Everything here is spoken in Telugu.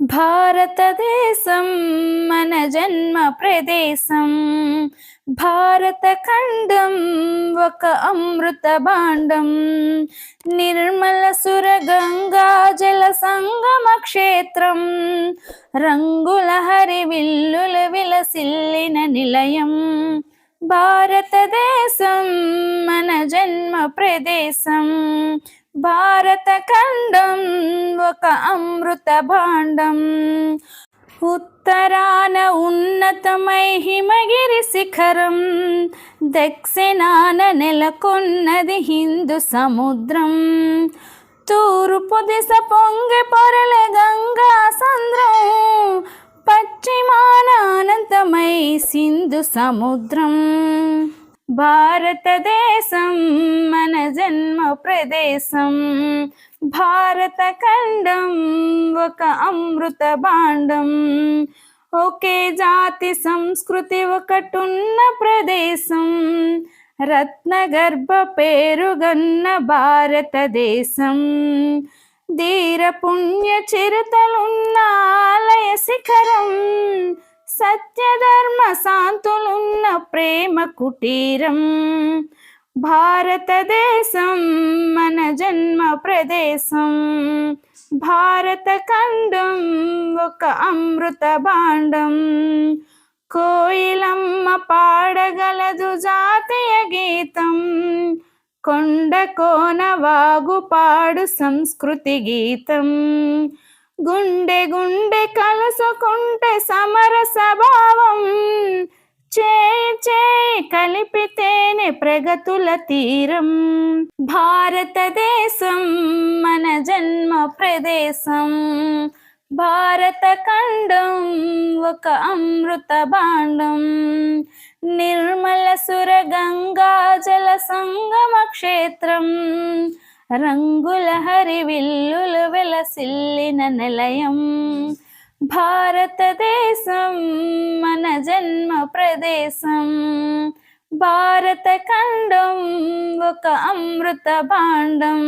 భారతదేశం మన జన్మ ప్రదేశం. భారత ఖండం ఒక అమృత భాండం. నిర్మల సుర గంగా జల సంగమ క్షేత్రం. రంగుల హరి విల్లుల విలసిల్లిన నిలయం. భారతదేశం మన జన్మ ప్రదేశం. భారత ఖండం ఒక అమృత భాండం ఉత్తరాన ఉన్నతమై హిమగిరి శిఖరం దక్షిణాన నెలకొన్నది హిందూ సముద్రం. తూర్పు దిశ పొంగి పొరల గంగా సంద్రం పశ్చిమాన అనంతమై సింధు సముద్రం. భారతదేశం మన జన్మ ప్రదేశం. భారత ఖండం ఒక అమృత భాండం. ఒకే జాతి సంస్కృతి ఒకటున్న ప్రదేశం. రత్నగర్భ పేరుగన్న భారతదేశం. ధీర పుణ్య చిరుతలున్న ఆలయ శిఖరం. సత్యధర్మ శాంతులు ప్రేమ కుటీరం. భారతదేశం మన జన్మ ప్రదేశం. భారత ఖండం ఒక అమృత భాండం. కోయిలమ్మ పాడగలదు జాతీయ గీతం. కొండ కోన వాగు పాడు సంస్కృతి గీతం. గుండె గుండె కలుసుకుంటే సమరస భావం కలిపితేనే ప్రగతుల తీరం. భారతదేశం మన జన్మ ప్రదేశం. భారత ఖండం ఒక అమృత భాండం. నిర్మల సుర గంగా జల సంగమ క్షేత్రం. రంగుల హరి విల్లులు వెలసిల్లిన నిలయం. భారతదేశం మన జన్మ ప్రదేశం. భారత ఖండం ఒక అమృత భాండం.